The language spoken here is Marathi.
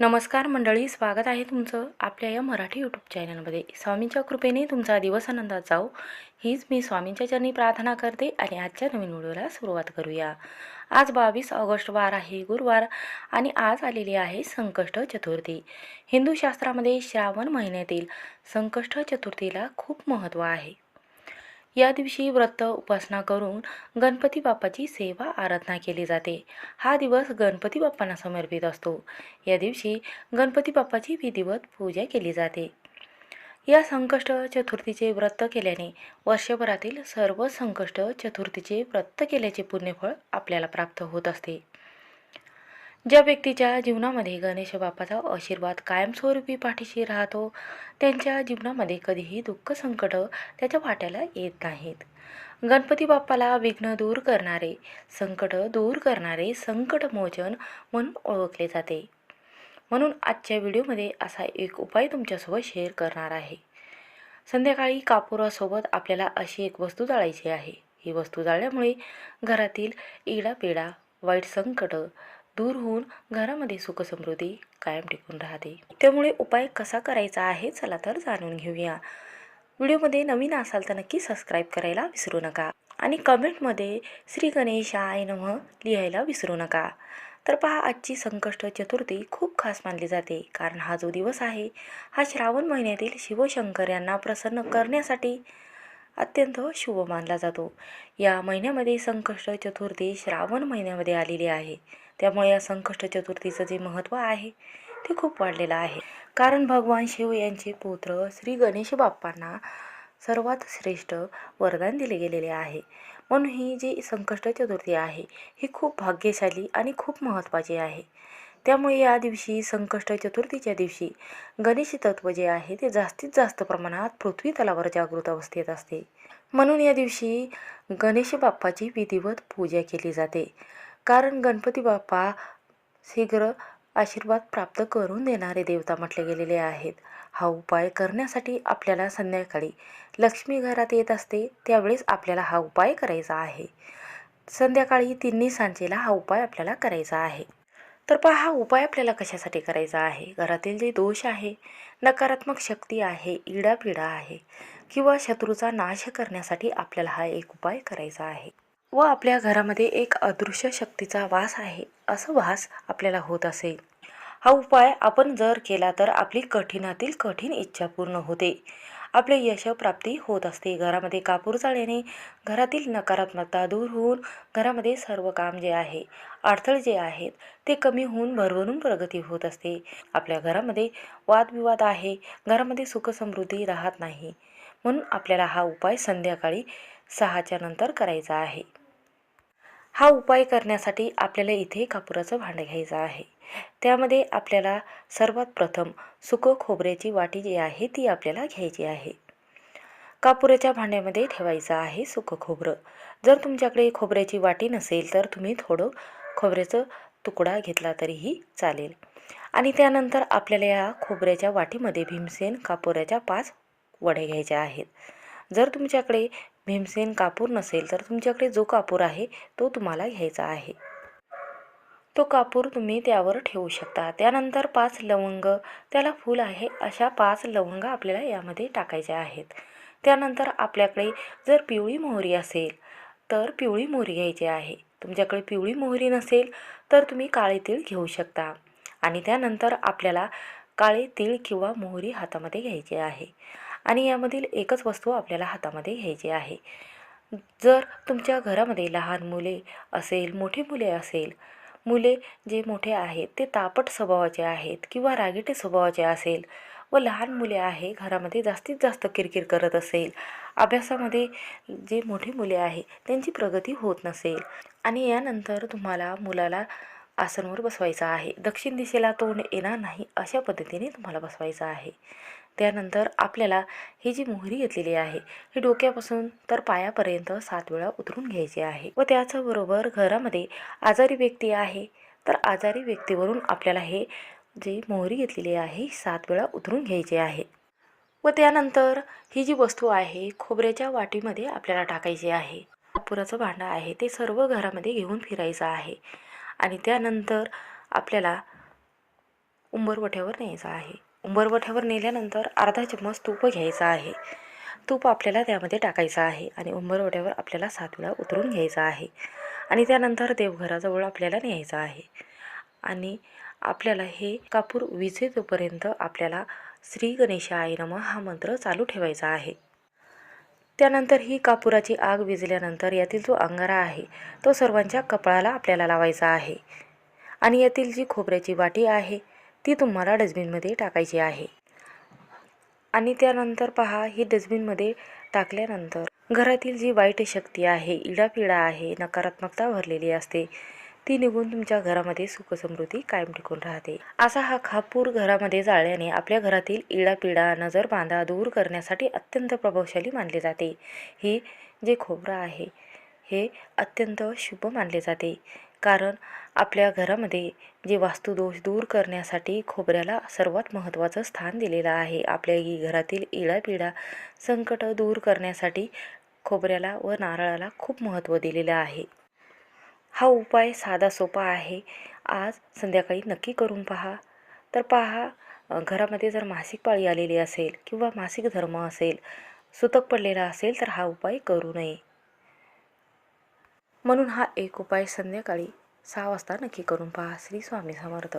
नमस्कार मंडळी स्वागत आहे तुमचं आपल्या या मराठी यूट्यूब चॅनलमध्ये स्वामींच्या कृपेने तुमचा दिवस आनंदात जाऊ हीच मी स्वामींच्या चरणी प्रार्थना करते आणि आजच्या नवीन व्हिडिओला सुरुवात करूया. आज बावीस ऑगस्ट वार आहे गुरुवार आणि आज आलेली आहे संकष्ट चतुर्थी. हिंदू शास्त्रामध्ये श्रावण महिन्यातील संकष्ट चतुर्थीला खूप महत्त्व आहे. या दिवशी व्रत उपासना करून गणपती बाप्पाची सेवा आराधना केली जाते. हा दिवस गणपती बाप्पांना समर्पित असतो. या दिवशी गणपती बाप्पाची विधिवत पूजा केली जाते. या संकष्ट चतुर्थीचे व्रत केल्याने वर्षभरातील सर्व संकष्ट चतुर्थीचे व्रत केल्याचे पुण्यफळ आपल्याला प्राप्त होत असते. ज्या व्यक्तीच्या जीवनामध्ये गणेश बाप्पाचा आशीर्वाद कायमस्वरूपी पाठीशी राहतो त्यांच्या जीवनामध्ये कधीही दुःख संकट त्याच्या वाट्याला येत नाहीत. गणपती बाप्पाला विघ्न दूर करणारे संकट दूर करणारे संकटमोचन म्हणून ओळखले जाते. म्हणून आजच्या व्हिडिओमध्ये असा एक उपाय तुमच्यासोबत शेअर करणार आहे. संध्याकाळी कापुरासोबत आपल्याला अशी एक वस्तू जाळायची आहे. ही वस्तू जाळल्यामुळे घरातील इडापिडा वाईट संकट दूर होऊन घरामध्ये सुखसमृद्धी कायम टिकून राहते. त्यामुळे उपाय कसा करायचा आहे चला तर जाणून घेऊया. व्हिडिओमध्ये नवीन असाल तर नक्की सबस्क्राईब करायला विसरू नका आणि कमेंटमध्ये श्री गणेशाय नमः लिहायला विसरू नका. तर पहा आजची संकष्ट चतुर्थी खूप खास मानली जाते. कारण हा जो दिवस आहे हा श्रावण महिन्यातील शिवशंकर यांना प्रसन्न करण्यासाठी अत्यंत शुभ मानला जातो. या महिन्यामध्ये संकष्ट चतुर्थी श्रावण महिन्यामध्ये आलेली आहे. त्यामुळे या संकष्ट चतुर्थीचं जे महत्त्व आहे ते खूप वाढलेलं आहे. कारण भगवान शिव यांचे पुत्र श्री गणेश बाप्पांना सर्वात श्रेष्ठ वरदान दिले गेलेले आहे. म्हणून ही जी संकष्ट चतुर्थी आहे ही खूप भाग्यशाली आणि खूप महत्त्वाची आहे. त्यामुळे या दिवशी संकष्ट चतुर्थीच्या दिवशी गणेश तत्व जे आहे ते जास्तीत जास्त प्रमाणात पृथ्वी तलावर जागृत अवस्थेत असते. म्हणून या दिवशी गणेश बाप्पाची विधिवत पूजा केली जाते. कारण गणपती बाप्पा शीघ्र आशीर्वाद प्राप्त करून देणारे देवता म्हटले गेलेले आहेत. हा उपाय करण्यासाठी आपल्याला संध्याकाळी लक्ष्मी घरात येत असते त्यावेळेस आपल्याला हा उपाय करायचा आहे. संध्याकाळी तिन्ही सांजेला हा उपाय आपल्याला करायचा आहे. तर पहा हा उपाय आपल्याला कशासाठी करायचा आहे? घरातील जे दोष आहे नकारात्मक शक्ती आहे इडापिडा आहे किंवा शत्रूचा नाश करण्यासाठी आपल्याला हा एक उपाय करायचा आहे. व आपल्या घरामध्ये एक अदृश्य शक्तीचा वास आहे असं वास आपल्याला होत असेल. हा उपाय आपण जर केला तर आपली कठीणातील कठीण इच्छा पूर्ण होते. आपले यशप्राप्ती होत असते. घरामध्ये कापूर जाळल्याने घरातील नकारात्मकता दूर होऊन घरामध्ये सर्व काम जे आहे अडथळे जे आहेत ते कमी होऊन भरभरून प्रगती होत असते. आपल्या घरामध्ये वादविवाद आहे. घरामध्ये सुखसमृद्धी राहत नाही. म्हणून आपल्याला हा उपाय संध्याकाळी सहाच्या नंतर करायचा आहे. हा उपाय करण्यासाठी आपल्याला इथे कापुराचं भांडं घ्यायचं आहे. त्यामध्ये आपल्याला सर्वात प्रथम सुकं खोबऱ्याची वाटी जी आहे ती आपल्याला घ्यायची आहे. कापुराच्या भांड्यामध्ये ठेवायचं आहे सुकं खोबरं. जर तुमच्याकडे खोबऱ्याची वाटी नसेल तर तुम्ही थोडं खोबऱ्याचं तुकडा घेतला तरीही चालेल. आणि त्यानंतर आपल्याला या खोबऱ्याच्या वाटीमध्ये भीमसेन कापुराच्या पाच वडे घ्यायच्या आहेत. जर तुमच्याकडे भीमसेन कापूर नसेल तर तुमच्याकडे जो कापूर आहे तो तुम्हाला घ्यायचा आहे. तो कापूर तुम्ही त्यावर ठेवू शकता. त्यानंतर पाच लवंग त्याला फूल आहे अशा पाच लवंग आपल्याला यामध्ये टाकायच्या आहेत. त्यानंतर आपल्याकडे जर पिवळी मोहरी असेल तर पिवळी मोहरी घ्यायची आहे. तुमच्याकडे पिवळी मोहरी नसेल तर तुम्ही काळे तीळ घेऊ शकता. आणि त्यानंतर आपल्याला काळे तीळ किंवा मोहरी हातामध्ये घ्यायची आहे. आणि यामधील एकच वस्तू आपल्याला हातामध्ये घ्यायची आहे. जर तुमच्या घरामध्ये लहान मुले असेल मोठी मुले असेल मुले जे मोठे आहेत ते तापट स्वभावाचे आहेत किंवा रागीटे स्वभावाचे असेल व लहान मुले आहे घरामध्ये जास्तीत जास्त किरकिर करत असेल अभ्यासामध्ये जे मोठी मुले आहे त्यांची प्रगती होत नसेल आणि यानंतर तुम्हाला मुलाला आसनवर बसवायचं आहे. दक्षिण दिशेला तोंड येणार नाही अशा पद्धतीने तुम्हाला बसवायचं आहे. त्यानंतर आपल्याला ही जी मोहरी घेतलेली आहे ही डोक्यापासून तर पायापर्यंत सात वेळा उतरून घ्यायची आहे व त्याचबरोबर घरामध्ये आजारी व्यक्ती आहे तर आजारी व्यक्तीवरून आपल्याला हे जी मोहरी घेतलेली आहे सात वेळा उतरून घ्यायची आहे. व त्यानंतर ही जी वस्तू आहे खोबऱ्याच्या वाटीमध्ये आपल्याला टाकायची आहे. कापुराचं भांडं आहे ते सर्व घरामध्ये घेऊन फिरायचं आहे. आणि त्यानंतर आपल्याला उंबरवठ्यावर न्यायचा आहे. उंबरवठ्यावर नेल्यानंतर अर्धा चम्मच तूप घ्यायचा आहे. तूप आपल्याला त्यामध्ये टाकायचं आहे आणि उंबरवट्यावर आपल्याला सात वेळा उतरून घ्यायचं आहे. आणि त्यानंतर देवघराजवळ आपल्याला न्यायचं आहे. आणि आपल्याला हे कापूर विजेतोपर्यंत आपल्याला श्री गणेशाय नमः हा मंत्र चालू ठेवायचा आहे. त्यानंतर ही कापुराची आग विजल्यानंतर यातील जो अंगारा आहे तो सर्वांच्या कपाळाला आपल्याला लावायचा आहे. आणि यातील जी खोबऱ्याची वाटी आहे ती तुम्हाला डस्टबिनमध्ये टाकायची आहे. आणि त्यानंतर पहा ही डस्टबिनमध्ये टाकल्यानंतर घरातील जी वाईट शक्ती आहे इडापिडा आहे नकारात्मकता भरलेली असते ती निघून तुमच्या घरामध्ये सुखसमृद्धी कायम टिकून राहते. असा हा खापूर घरामध्ये जाळल्याने आपल्या घरातील इडापिडा नजर बांधा दूर करण्यासाठी अत्यंत प्रभावशाली मानले जाते. हे जे खोबरं आहे हे अत्यंत शुभ मानले जाते. कारण आपल्या घरामध्ये जे वास्तुदोष दूर करण्यासाठी खोबऱ्याला सर्वात महत्त्वाचं स्थान दिलेलं आहे. आपल्या ही घरातील इडापिडा संकट दूर करण्यासाठी खोबऱ्याला व नारळाला खूप महत्त्व दिलेलं आहे. हा उपाय साधा सोपा आहे. आज संध्याकाळी नक्की करून पहा. तर पहा घरामध्ये जर मासिक पाळी आलेली असेल किंवा मासिक धर्म असेल सुतक पडलेला असेल तर हा उपाय करू नये. म्हणून हा एक उपाय संध्याकाळी सहा वाजता नक्की करून पहा. श्री स्वामी समर्थ.